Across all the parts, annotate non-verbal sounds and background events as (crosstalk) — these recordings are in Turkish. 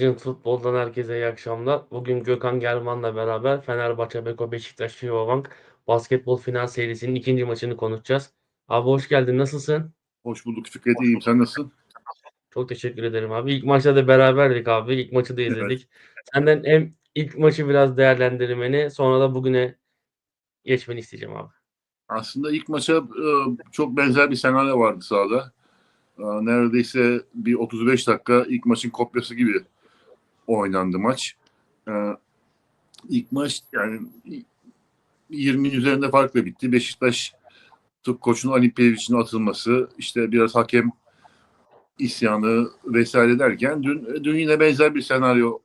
Legend Futbol'dan herkese iyi akşamlar. Bugün Gökhan German'la beraber Fenerbahçe, Beko, Beşiktaş, FIBA basketbol final serisinin ikinci maçını konuşacağız. Abi hoş geldin. Nasılsın? Hoş bulduk Fikret. iyiyim. Sen nasılsın? Çok teşekkür ederim abi. İlk maçta da beraberdik abi. İlk maçı da izledik. Senden hem ilk maçı biraz değerlendirmeni sonra da bugüne geçmeni isteyeceğim abi. Aslında ilk maça e, çok benzer bir senaryo vardı sahada. E, Neredeyse bir 35 dakika ilk maçın kopyası gibi oynandı maç. E, İlk maç yani 20'nin üzerinde farkla bitti. Beşiktaş Türk koçunun Ali Pevic'in atılması, işte biraz hakem isyanı vesaire derken dün, dün yine benzer bir senaryo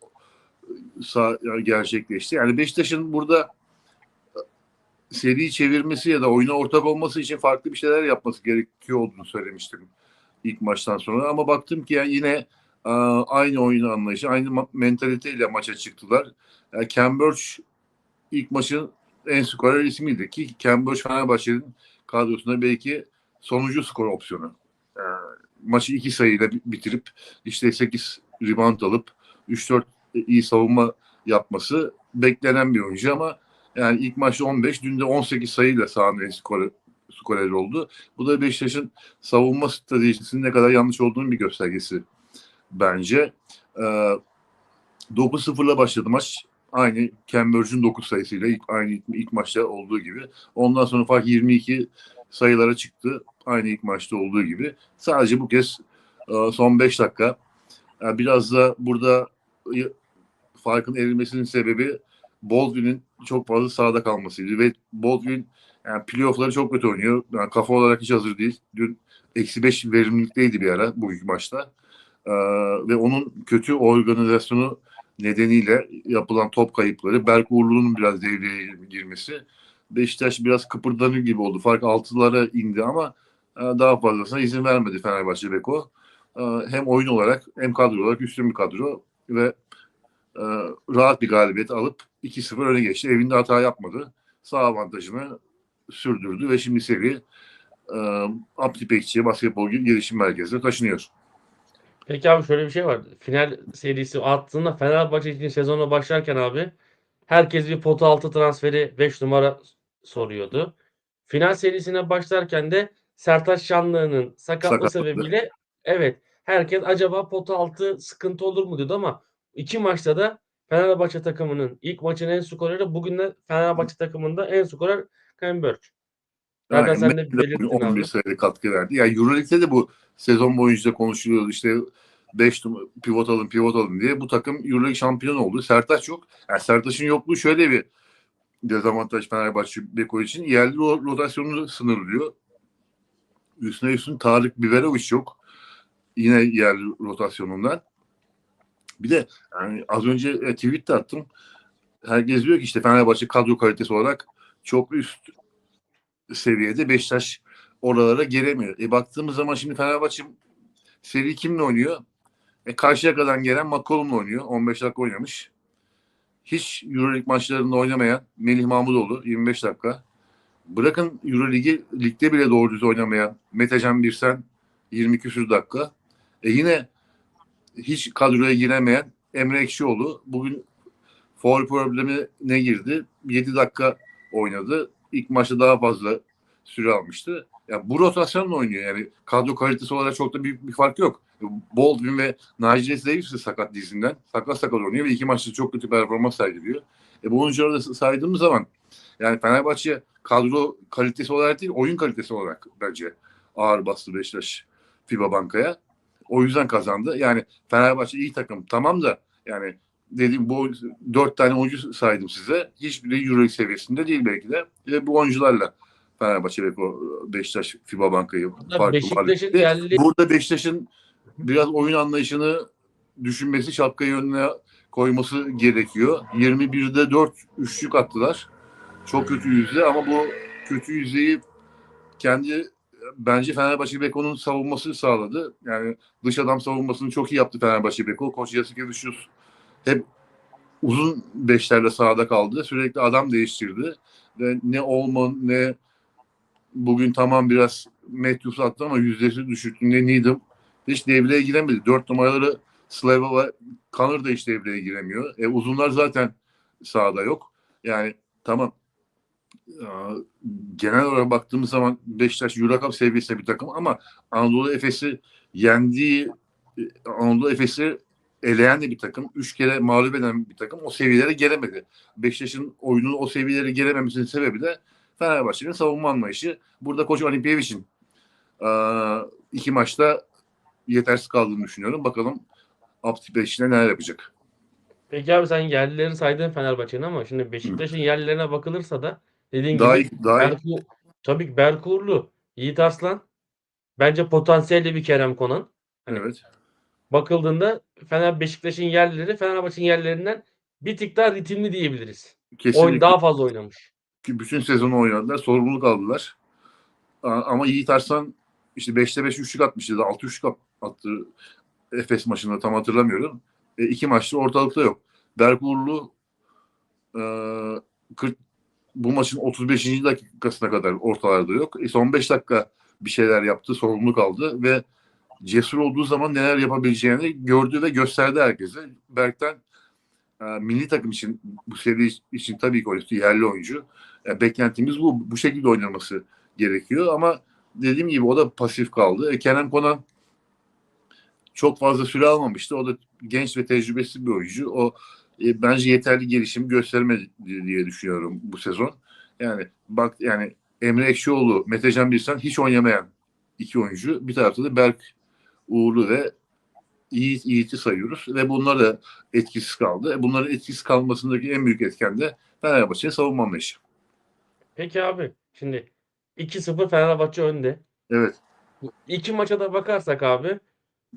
gerçekleşti. Yani Beşiktaş'ın burada seri çevirmesi ya da oyuna ortak olması için farklı bir şeyler yapması gerekiyor olduğunu söylemiştim ilk maçtan sonra. Ama baktım ki yani yine aynı oyun anlayışı, aynı mentaliteyle maça çıktılar. Yani Cambridge ilk maçın en skorer ismiydi ki Cambridge Fenerbahçe'nin kadrosunda belki sonuncu skor opsiyonu. E, maçı iki sayıyla bi- bitirip işte 8 rebound alıp 3-4 iyi savunma yapması beklenen bir oyuncu ama yani ilk maçta 15, dün de 18 sayıyla sahanın en skorer, skorer oldu. Bu da Beşiktaş'ın savunma stratejisinin ne kadar yanlış olduğunun bir göstergesi bence. Ee, 9-0'la başladı maç. Aynı Cambridge'in 9 sayısıyla ilk, aynı ilk, maçta olduğu gibi. Ondan sonra fark 22 sayılara çıktı. Aynı ilk maçta olduğu gibi. Sadece bu kez e, son 5 dakika e, biraz da burada e, farkın erilmesinin sebebi Baldwin'in çok fazla sahada kalmasıydı ve Baldwin yani playoff'ları çok kötü oynuyor. Yani kafa olarak hiç hazır değil. Dün eksi 5 verimlilikteydi bir ara bugünkü maçta. Ee, ve onun kötü organizasyonu nedeniyle yapılan top kayıpları, Berk Uğurlu'nun biraz devreye girmesi Beşiktaş biraz kıpırdanıyor gibi oldu. Fark 6'lara indi ama e, daha fazlasına izin vermedi Fenerbahçe Beko. E, hem oyun olarak hem kadro olarak üstün bir kadro ve e, rahat bir galibiyet alıp 2-0 öne geçti. Evinde hata yapmadı. Sağ avantajını sürdürdü ve şimdi seri e, Abdi Pekçi'ye basketbol gelişim merkezine taşınıyor. Peki abi şöyle bir şey var. Final serisi attığında Fenerbahçe için sezona başlarken abi herkes bir pota altı transferi 5 numara soruyordu. Final serisine başlarken de Sertaç Şanlı'nın sakatlığı Sakatlığı. sebebiyle evet herkes acaba pota altı sıkıntı olur mu diyordu ama iki maçta da Fenerbahçe takımının ilk maçın en skoreri bugün de Fenerbahçe takımında en skorer Cambridge. Zaten Yani sen de belirttin bugün 11 abi. sayıda katkı verdi. Yani Euroleague'de de bu sezon boyunca konuşuluyordu. İşte 5 pivot alın pivot alın diye. Bu takım Euroleague şampiyon oldu. Sertaç yok. Yani Sertaç'ın yokluğu şöyle bir dezavantaj Fenerbahçe Beko için. Yerli ro- rotasyonunu sınırlıyor. Üstüne üstün Tarık Biberovic yok. Yine yerli rotasyonundan. Bir de yani az önce e, tweet de attım. Herkes diyor ki işte Fenerbahçe kadro kalitesi olarak çok üst seviyede Beşiktaş oralara gelemiyor. E baktığımız zaman şimdi Fenerbahçe seri kimle oynuyor? E Karşıyaka'dan gelen McCollum'la oynuyor. 15 dakika oynamış. Hiç Euroleague maçlarında oynamayan Melih Mahmudoğlu 25 dakika. Bırakın Euroligi ligde bile doğru düz oynamayan Metecan Birsen 20 küsür dakika. E yine hiç kadroya giremeyen Emre Ekşioğlu bugün foul problemi ne girdi? 7 dakika oynadı. İlk maçta daha fazla süre almıştı. Yani bu rotasyonla oynuyor. Yani kadro kalitesi olarak çok da büyük bir fark yok. Baldwin ve Nigel Davis de sakat dizinden. Sakat sakat oynuyor ve iki maçta çok kötü performans sergiliyor. E bu oyuncuları da saydığımız zaman yani Fenerbahçe kadro kalitesi olarak değil oyun kalitesi olarak bence ağır bastı Beşiktaş FIBA Banka'ya. O yüzden kazandı. Yani Fenerbahçe iyi takım tamam da yani dediğim bu dört tane oyuncu saydım size. Hiçbiri Euroleague seviyesinde değil belki de. Ve bu oyuncularla Fenerbahçe ve o Beşiktaş FIBA Banka'yı farklı Beşiktaş'ın yerli Burada Beşiktaş'ın biraz oyun anlayışını düşünmesi, şapkayı önüne koyması gerekiyor. 21'de 4 üçlük attılar. Çok kötü yüzde ama bu kötü yüzdeyi kendi bence Fenerbahçe Beko'nun savunması sağladı. Yani dış adam savunmasını çok iyi yaptı Fenerbahçe Beko. Koç Yasikevicius hep uzun beşlerle sahada kaldı. Sürekli adam değiştirdi. Ve ne Olman ne bugün tamam biraz Matthews attı ama yüzdesi düşüktü. Ne Needham hiç devreye giremedi. Dört numaraları Slava ve Kanır da işte devreye giremiyor. E, uzunlar zaten sahada yok. Yani tamam genel olarak baktığımız zaman Beşiktaş Euro Cup seviyesinde bir takım ama Anadolu Efes'i yendiği e, Anadolu Efes'i eleyen de bir takım. Üç kere mağlup eden bir takım. O seviyelere gelemedi. Beşiktaş'ın oyunun o seviyelere gelememesinin sebebi de Fenerbahçe'nin savunma anlayışı. Burada Koç Olimpiyevic'in e, iki maçta yetersiz kaldığını düşünüyorum. Bakalım Abdi Beşiktaş'ta neler yapacak. Peki abi sen yerlileri saydın Fenerbahçe'nin ama şimdi Beşiktaş'ın yerlilerine bakılırsa da dediğin Daha gibi iyi, daha iyi. Berku, tabii ki Berkurlu, Yiğit Arslan bence potansiyelli bir Kerem Konan. Hani Evet. Bakıldığında Fener Beşiktaş'ın yerlileri Fenerbahçe'nin yerlilerinden bir tık daha ritimli diyebiliriz. Kesinlikle. Oyun daha fazla oynamış. Bütün sezonu oynadılar. Sorumluluk aldılar. Ama Yiğit Arslan işte 5'te 5 üçlük atmıştı. 6 üçlük at- attı Efes maçında tam hatırlamıyorum. E, iki maçta ortalıkta yok. Berk Uğurlu e, 40, bu maçın 35. dakikasına kadar ortalarda yok. E, son 5 dakika bir şeyler yaptı. Sorumluluk aldı ve cesur olduğu zaman neler yapabileceğini gördü ve gösterdi herkese. Berk'ten e, milli takım için bu seri için tabii ki oyuncu, yerli oyuncu. E, beklentimiz bu. Bu şekilde oynaması gerekiyor ama dediğim gibi o da pasif kaldı. E, Kenan Konan çok fazla süre almamıştı. O da genç ve tecrübesiz bir oyuncu. O e, bence yeterli gelişim göstermedi diye düşünüyorum bu sezon. Yani bak yani Emre Ekşioğlu, Metecan Birsen hiç oynamayan iki oyuncu. Bir tarafta da Berk Uğurlu ve Yiğit, Yiğit'i sayıyoruz ve bunlar da etkisiz kaldı. E, Bunların etkisiz kalmasındaki en büyük etken de Fenerbahçe'nin savunma anlayışı. Peki abi şimdi 2-0 Fenerbahçe önde. Evet. İki maça da bakarsak abi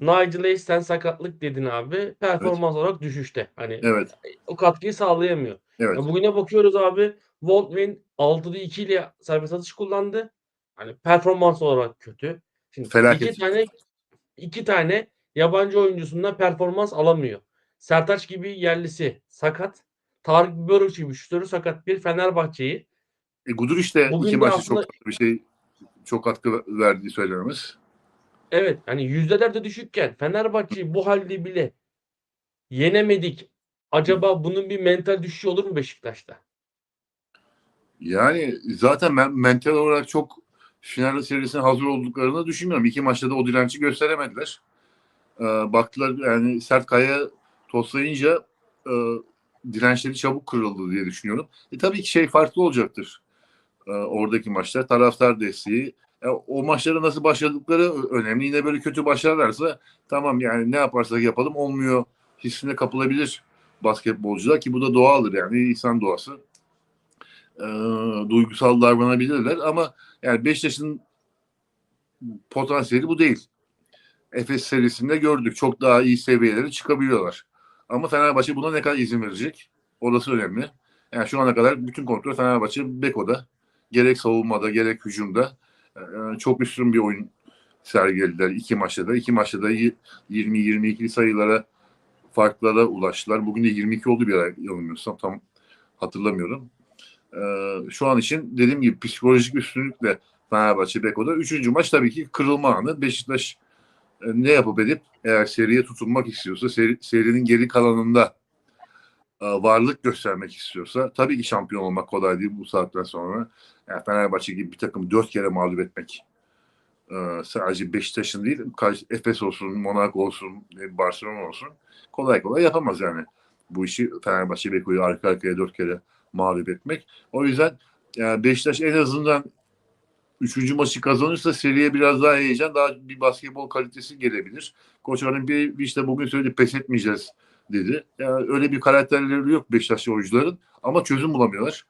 Nigel Hayes sen sakatlık dedin abi. Performans olarak düşüşte. Hani Evet. o katkıyı sağlayamıyor. Evet. Ya bugüne bakıyoruz abi. Voltman 6'da 2 ile serbest atış kullandı. Hani performans olarak kötü. Şimdi Felaket. iki tane iki tane yabancı oyuncusundan performans alamıyor. Sertaç gibi yerlisi sakat. Tarık Börük gibi şutörü sakat bir Fenerbahçe'yi E, Gudur işte Bugün iki maçta aslında- çok bir şey çok katkı verdiği söylenemez. Evet hani yüzdeler de düşükken Fenerbahçe'yi bu halde bile yenemedik. Acaba bunun bir mental düşüşü olur mu Beşiktaş'ta? Yani zaten ben mental olarak çok final serisine hazır olduklarını düşünmüyorum. İki maçta da o direnci gösteremediler. Ee, baktılar yani sert kaya toslayınca e, dirençleri çabuk kırıldı diye düşünüyorum. E, tabii ki şey farklı olacaktır. Ee, oradaki maçlar taraftar desteği. E, o maçlara nasıl başladıkları önemli. Yine böyle kötü başlarlarsa tamam yani ne yaparsak yapalım olmuyor hissine kapılabilir basketbolcular ki bu da doğaldır yani insan doğası. Ee, duygusal davranabilirler ama yani Beşiktaş'ın potansiyeli bu değil. Efes serisinde gördük. Çok daha iyi seviyelere çıkabiliyorlar. Ama Fenerbahçe buna ne kadar izin verecek? Orası önemli. Yani şu ana kadar bütün kontrol Fenerbahçe Beko'da. Gerek savunmada gerek hücumda e, çok üstün bir oyun sergilediler iki maçta da. İki maçta da 20-22 sayılara farklara ulaştılar. Bugün de 22 oldu bir ara yanılmıyorsam tam hatırlamıyorum. Ee, şu an için dediğim gibi psikolojik üstünlükle Fenerbahçe Beko'da. Üçüncü maç tabii ki kırılma anı. Beşiktaş e, ne yapıp edip eğer seriye tutunmak istiyorsa seri- serinin geri kalanında e, varlık göstermek istiyorsa tabii ki şampiyon olmak kolay değil bu saatten sonra. Yani Fenerbahçe gibi bir takımı dört kere mağlup etmek e, sadece Beşiktaş'ın değil Efes olsun, Monaco olsun, e, Barcelona olsun kolay kolay yapamaz yani. Bu işi Fenerbahçe Beko'yu arka arkaya dört kere mağlup etmek. O yüzden yani Beşiktaş en azından üçüncü maçı kazanırsa seriye biraz daha heyecan, daha bir basketbol kalitesi gelebilir. Koç bir işte bugün söyledi pes etmeyeceğiz dedi. Yani öyle bir karakterleri yok Beşiktaşlı oyuncuların ama çözüm bulamıyorlar.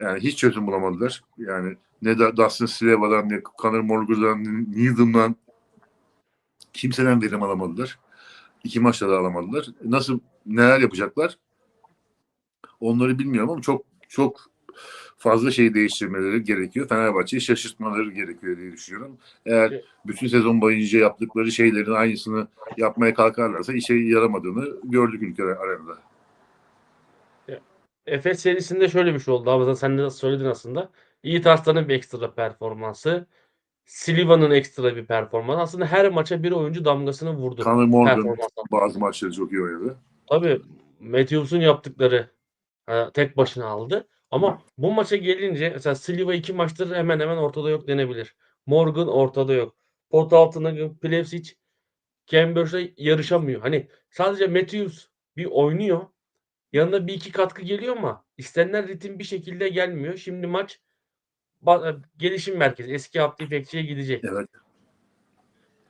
Yani hiç çözüm bulamadılar. Yani ne da Dustin Sleva'dan ne Conor Morgan'dan ne Needham'dan kimseden verim alamadılar. İki maçta da alamadılar. Nasıl neler yapacaklar? Onları bilmiyorum ama çok çok fazla şey değiştirmeleri gerekiyor. Fenerbahçe'yi şaşırtmaları gerekiyor diye düşünüyorum. Eğer bütün sezon boyunca yaptıkları şeylerin aynısını yapmaya kalkarlarsa işe yaramadığını gördük ülke arenada. Efes serisinde şöyle bir şey oldu. Abi sen de söyledin aslında. Yiğit Arslan'ın bir ekstra performansı. Silva'nın ekstra bir performans. Aslında her maça bir oyuncu damgasını vurdu. Connor Morgan bazı maçları çok iyi oynadı. Tabii Matthews'un yaptıkları e, tek başına aldı. Ama bu maça gelince mesela Silva iki maçtır hemen hemen ortada yok denebilir. Morgan ortada yok. Pot altında Plevsic Cambridge'le yarışamıyor. Hani sadece Matthews bir oynuyor. Yanında bir iki katkı geliyor ama istenilen ritim bir şekilde gelmiyor. Şimdi maç gelişim merkezi eski Abdi İpekçi'ye gidecek. Evet.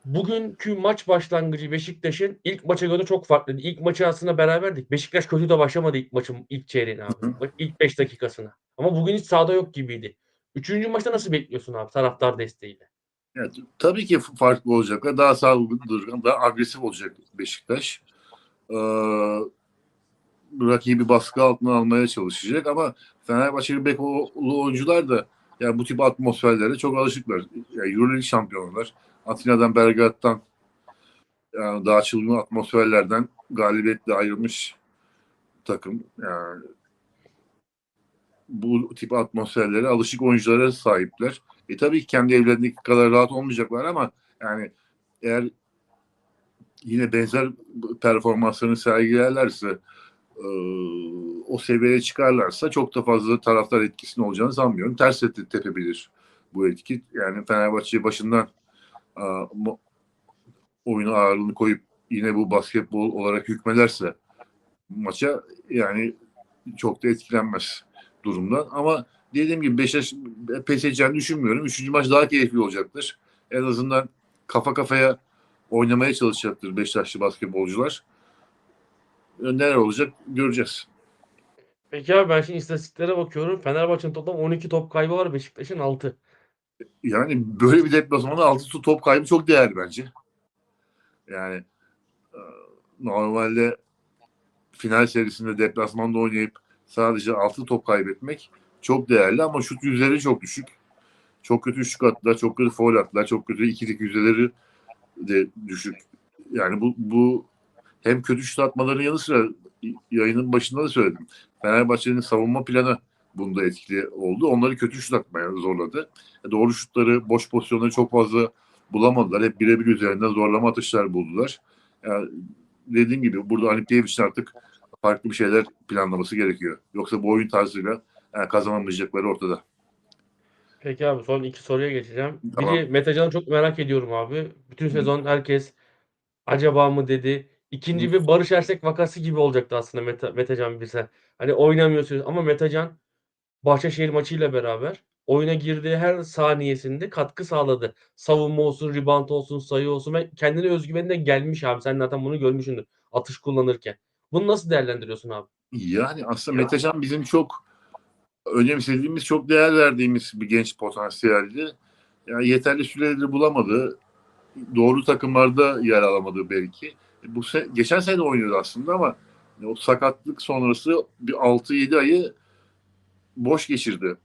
Bugünkü maç başlangıcı Beşiktaş'ın ilk maça göre çok farklıydı. İlk maçı aslında beraberdik. Beşiktaş kötü de başlamadı ilk maçın ilk çeyreğine abi. Hı hı. Bak İlk 5 dakikasına. Ama bugün hiç sahada yok gibiydi. Üçüncü maçta nasıl bekliyorsun abi taraftar desteğiyle? Evet, tabii ki farklı olacaklar. Daha sağlıklı durgan, daha agresif olacak Beşiktaş. Ee, rakibi baskı altına almaya çalışacak ama Fenerbahçeli Bekoğlu oyuncular da yani bu tip atmosferlere çok alışıklar. Yani Euroleague şampiyonlar. Atina'dan, Belgrad'dan yani daha çılgın atmosferlerden galibiyetle ayrılmış takım. Yani bu tip atmosferlere alışık oyunculara sahipler. E tabii ki kendi evlerindeki kadar rahat olmayacaklar ama yani eğer yine benzer performanslarını sergilerlerse e, o seviyeye çıkarlarsa çok da fazla taraftar etkisinin olacağını sanmıyorum. Ters tepebilir bu etki. Yani Fenerbahçe başından oyunu ağırlığını koyup yine bu basketbol olarak hükmederse maça yani çok da etkilenmez durumdan. Ama dediğim gibi Beşiktaş pes edeceğini düşünmüyorum. Üçüncü maç daha keyifli olacaktır. En azından kafa kafaya oynamaya çalışacaktır Beşiktaşlı basketbolcular. Neler olacak göreceğiz. Peki abi ben şimdi istatistiklere bakıyorum. Fenerbahçe'nin toplam 12 top kaybı var. Beşiktaş'ın 6. Yani böyle bir deplasmanda altı tu- top kaybı çok değerli bence. Yani e, normalde final serisinde deplasmanda oynayıp sadece altı top kaybetmek çok değerli ama şut yüzleri çok düşük. Çok kötü şut attılar, çok kötü foul attılar, çok kötü ikilik yüzdeleri de düşük. Yani bu, bu hem kötü şut atmaların yanı sıra yayının başında da söyledim. Fenerbahçe'nin savunma planı bunda etkili oldu. Onları kötü şut atmaya zorladı. E, Doğru şutları, boş pozisyonları çok fazla bulamadılar. Hep birebir üzerinden zorlama atışlar buldular. Yani dediğim gibi burada Alip Davis'in artık farklı bir şeyler planlaması gerekiyor. Yoksa bu oyun tarzıyla yani kazanamayacakları ortada. Peki abi son iki soruya geçeceğim. Biri Tamam. Metecan'ı çok merak ediyorum abi. Bütün sezon herkes acaba mı dedi. İkinci bir Barış Ersek vakası gibi olacaktı aslında Mete, Metecan bilse. Hani oynamıyorsunuz ama Metecan Bahçeşehir maçıyla beraber oyuna girdiği her saniyesinde katkı sağladı. Savunma olsun, rebound olsun, sayı olsun ve kendine özgüveni de gelmiş abi. Sen zaten bunu görmüşsündür atış kullanırken. Bunu nasıl değerlendiriyorsun abi? Yani aslında Metecan bizim çok önemsediğimiz, çok değer verdiğimiz bir genç potansiyeldi. Yani yeterli süreleri bulamadı. Doğru takımlarda yer alamadı belki. Bu se- geçen sene oynuyordu aslında ama o sakatlık sonrası bir 6-7 ayı boş geçirdi.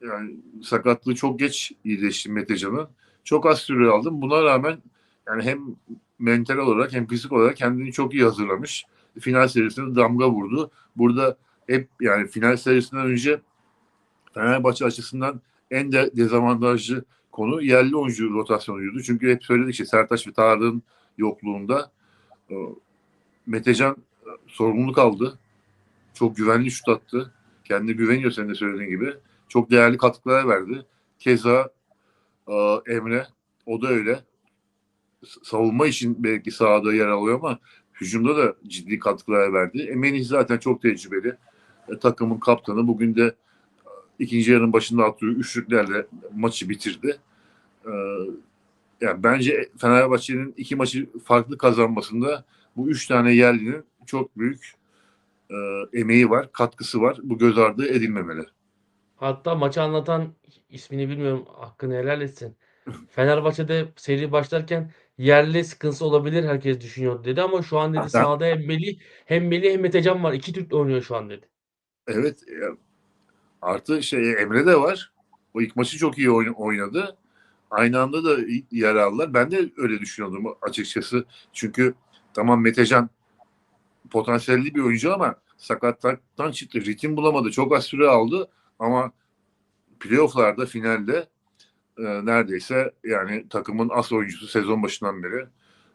Yani sakatlığı çok geç iyileşti Metecan'ın. Çok az süre aldım. Buna rağmen yani hem mental olarak hem fizik olarak kendini çok iyi hazırlamış. Final serisinde damga vurdu. Burada hep yani final serisinden önce Fenerbahçe açısından en de dezavantajlı konu yerli oyuncu rotasyonuydu. Çünkü hep söyledik işte Sertaç ve Tarık'ın yokluğunda e, Metecan e, sorumluluk aldı. Çok güvenli şut attı. Kendine güveniyor senin de söylediğin gibi. Çok değerli katkılar verdi. Keza e, Emre o da öyle. Savunma için belki sahada yer alıyor ama hücumda da ciddi katkılar verdi. Emenih zaten çok tecrübeli. E, takımın kaptanı. Bugün de e, ikinci yarının başında attığı üçlüklerle maçı bitirdi. E, yani bence Fenerbahçe'nin iki maçı farklı kazanmasında bu üç tane yerlinin çok büyük e, emeği var, katkısı var. Bu göz ardı edilmemeli. Hatta maçı anlatan ismini bilmiyorum hakkını helal etsin. Fenerbahçe'de seri başlarken yerli sıkıntısı olabilir herkes düşünüyor dedi ama şu an dedi Ha. sahada hem Melih hem Melih hem Metecan var. İki Türk oynuyor şu an dedi. Evet. e, Artı şey Emre de var. O ilk maçı çok iyi oyn- oynadı. Aynı anda da yer aldılar. Ben de öyle düşünüyordum açıkçası. Çünkü tamam Metecan potansiyelli bir oyuncu ama sakatlıktan çıktı. Ritim bulamadı. Çok az süre aldı ama playofflarda finalde e, neredeyse yani takımın as oyuncusu sezon başından beri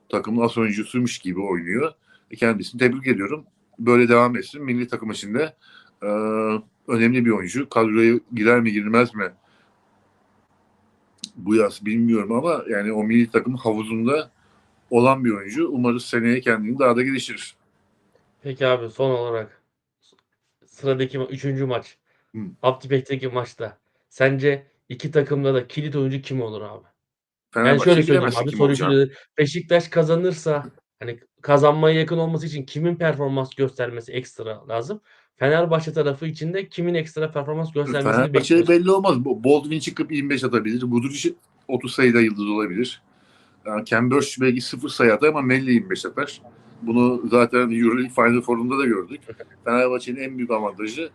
takımın as oyuncusuymuş gibi oynuyor. E, Kendisini tebrik ediyorum. Böyle devam etsin. Milli takım içinde e, önemli bir oyuncu. Kadroya girer mi girmez mi bu yaz bilmiyorum ama yani o milli takım havuzunda olan bir oyuncu. Umarız seneye kendini daha da geliştirir. Peki abi son olarak sıradaki ma- üçüncü maç. Hı. Abdipek'teki maçta. Sence iki takımda da kilit oyuncu kim olur abi? Yani Fenerbahçe şöyle söyleyeyim abi kim soruyu olacağını. şöyle Beşiktaş kazanırsa hani kazanmaya yakın olması için kimin performans göstermesi ekstra lazım? Fenerbahçe tarafı için de kimin ekstra performans göstermesini Fenerbahçe'de bekliyoruz. belli olmaz. Bo- Baldwin çıkıp 25 atabilir. Guduric 30 sayıda yıldız olabilir. Yani Cambridge belki 0 sayı atar ama Melli 25 atar. Bunu zaten Euroleague Final Four'unda da gördük. (laughs) Fenerbahçe'nin en büyük avantajı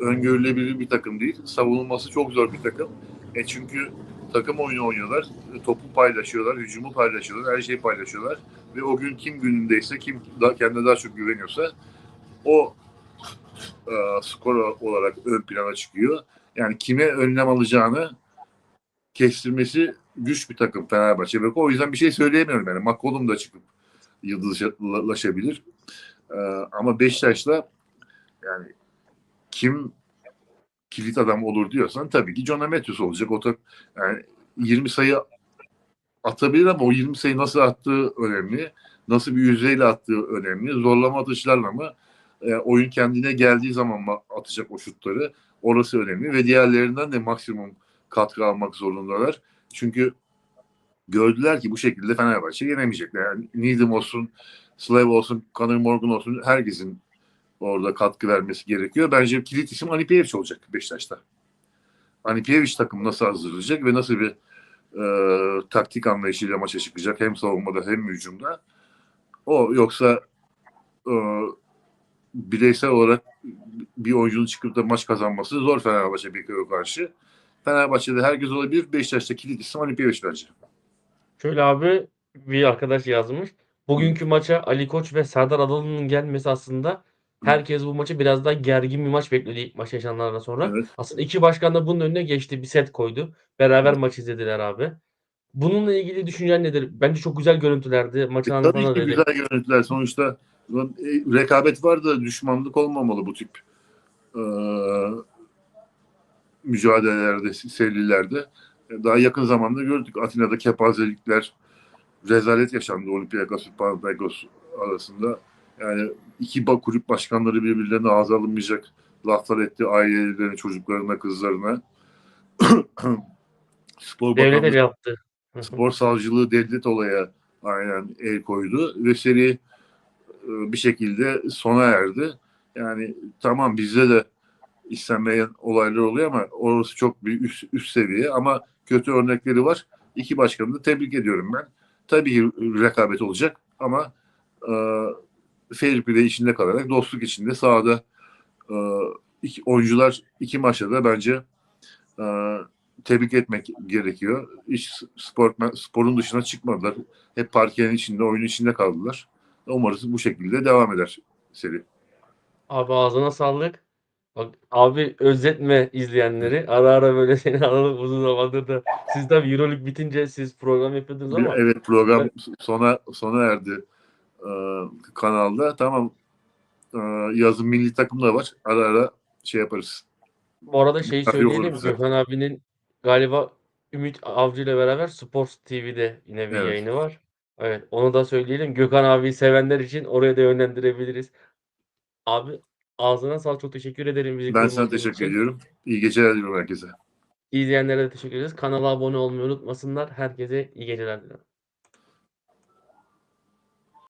öngörülebilir bir takım değil. Savunulması çok zor bir takım. E çünkü takım oyunu oynuyorlar. E, Topu paylaşıyorlar, hücumu paylaşıyorlar, her şeyi paylaşıyorlar. Ve o gün kim günündeyse, kim da, kendine daha çok güveniyorsa o e, skor olarak ön plana çıkıyor. Yani kime önlem alacağını kestirmesi güç bir takım Fenerbahçe. Ve o yüzden bir şey söyleyemiyorum yani. McCollum da çıkıp yıldızlaşabilir. E, ama Beşiktaş'la yani kim kilit adam olur diyorsan tabii ki John Matthews olacak. O da yani 20 sayı atabilir ama o 20 sayı nasıl attığı önemli. Nasıl bir yüzeyle attığı önemli. Zorlama atışlarla mı e, oyun kendine geldiği zaman mı atacak o şutları orası önemli ve diğerlerinden de maksimum katkı almak zorundalar. Çünkü gördüler ki bu şekilde Fenerbahçe yenemeyecekler. Yani Needham olsun, Slav olsun, Conor Morgan olsun herkesin orada katkı vermesi gerekiyor. Bence kilit isim Anipiyevic olacak Beşiktaş'ta. Anipiyevic takım nasıl hazırlayacak ve nasıl bir e, taktik anlayışıyla maça çıkacak hem savunmada hem hücumda. O yoksa e, bireysel olarak bir oyuncunun çıkıp da maç kazanması zor Fenerbahçe Beko'ya karşı. Fenerbahçe'de herkes olabilir. Beşiktaş'ta kilit isim Anipiyevic bence. Şöyle abi bir arkadaş yazmış. Bugünkü maça Ali Koç ve Serdar Adalı'nın gelmesi aslında herkes bu maçı biraz daha gergin bir maç bekledi ilk maç yaşananlardan sonra. Evet. Aslında iki başkan da bunun önüne geçti. Bir set koydu. Beraber maç izlediler abi. Bununla ilgili düşüncen nedir? Bence çok güzel görüntülerdi. Maçın E, Tabii ki dedi. güzel görüntüler. Sonuçta e, rekabet var da düşmanlık olmamalı bu tip e, mücadelelerde, serilerde. Daha yakın zamanda gördük. Atina'da kepazelikler, rezalet yaşandı Olympiakos ve Panathinaikos arasında. Yani iki kulüp başkanları birbirlerine ağza alınmayacak laflar etti ailelerine, çocuklarına, kızlarına. (clears throat) Spor Devlet el yaptı. (laughs) spor savcılığı devlet olaya aynen el koydu ve seri e, bir şekilde sona erdi. Yani tamam bizde de istenmeyen olaylar oluyor ama orası çok bir üst, üst seviye ama kötü örnekleri var. İki başkanı da tebrik ediyorum ben. Tabii ki rekabet olacak ama e, fair play içinde kalarak dostluk içinde sahada e, iki, oyuncular iki maçta da bence e, tebrik etmek gerekiyor. Hiç spor, sporun dışına çıkmadılar. Hep parkenin içinde, oyunun içinde kaldılar. Umarız bu şekilde devam eder seri. Abi ağzına sağlık. Bak abi özletme izleyenleri. Ara ara böyle (laughs) seni alalım uzun zamandır da. Siz tabii Euroleague bitince siz program yapıyordunuz ama Evet program sona sona erdi e, kanalda. Tamam e, yazın milli takım da var. Ara ara şey yaparız. bu arada şeyi olur söyleyelim. Gökhan abinin galiba Ümit Avcı ile beraber Sports TV'de yine bir Evet. yayını var. Evet onu da söyleyelim. Gökhan abiyi sevenler için oraya da yönlendirebiliriz. Abi ağzına sağlık. Çok teşekkür ederim bizi Ben sana teşekkür için. ediyorum. İyi geceler diliyorum herkese. İzleyenlere de teşekkür ederiz. Kanala abone olmayı unutmasınlar. Herkese iyi geceler dilerim.